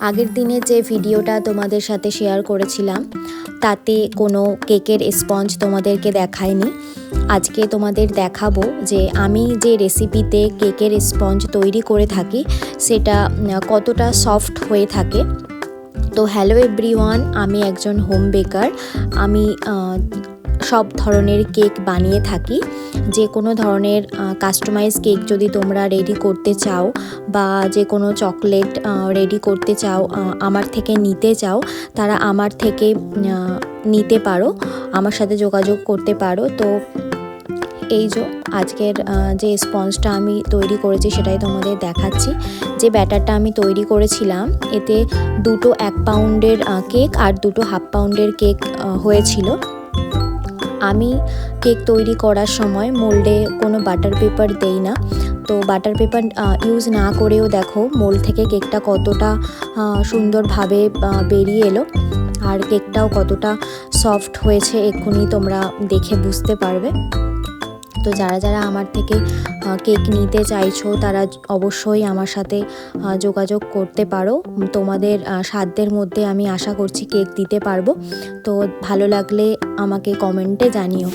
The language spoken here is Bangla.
আগের দিনে যে ভিডিওটা তোমাদের সাথে শেয়ার করেছিলাম, তাতে কোনো কেকের স্পঞ্জ তোমাদেরকে দেখায়নি। আজকে তোমাদের দেখাবো যে আমি যে রেসিপিতে কেকের স্পঞ্জ তৈরি করে থাকি, সেটা কতটা সফট হয়ে থাকে। তো হ্যালো এভরিওয়ান আমি একজন হোম বেকার আমি সব ধরনের কেক বানিয়ে থাকি। যে কোনো ধরনের কাস্টমাইজ কেক যদি তোমরা রেডি করতে চাও বা যে কোনো চকলেট রেডি করতে চাও আমার থেকে নিতে চাও, তারা আমার থেকে নিতে পারো, আমার সাথে যোগাযোগ করতে পারো। তো এই যে আজকের যে স্পঞ্জটা আমি তৈরি করেছি সেটাই তোমাদের দেখাচ্ছি। যে ব্যাটারটা আমি তৈরি করেছিলাম, এতে দুটো এক পাউন্ডের কেক আর দুটো হাফ পাউন্ডের কেক হয়েছিল। আমি কেক তৈরি করার সময় মোল্ডে কোনো বাটার পেপার দেই না। তো বাটার পেপার ইউজ না করেও দেখো মোল্ড থেকে কেকটা কতটা সুন্দরভাবে বেরিয়ে এলো। আর কেকটাও কতটা সফট হয়েছে এক্ষুনি তোমরা দেখে বুঝতে পারবে। তো যারা যারা আমার থেকে কেক নিতে চাইছো, তারা অবশ্যই আমার সাথে যোগাযোগ করতে পারো। তোমাদের সাধ্যের মধ্যে আমি আশা করছি কেক দিতে পারব। তো ভালো লাগলে আমাকে কমেন্টে জানিও।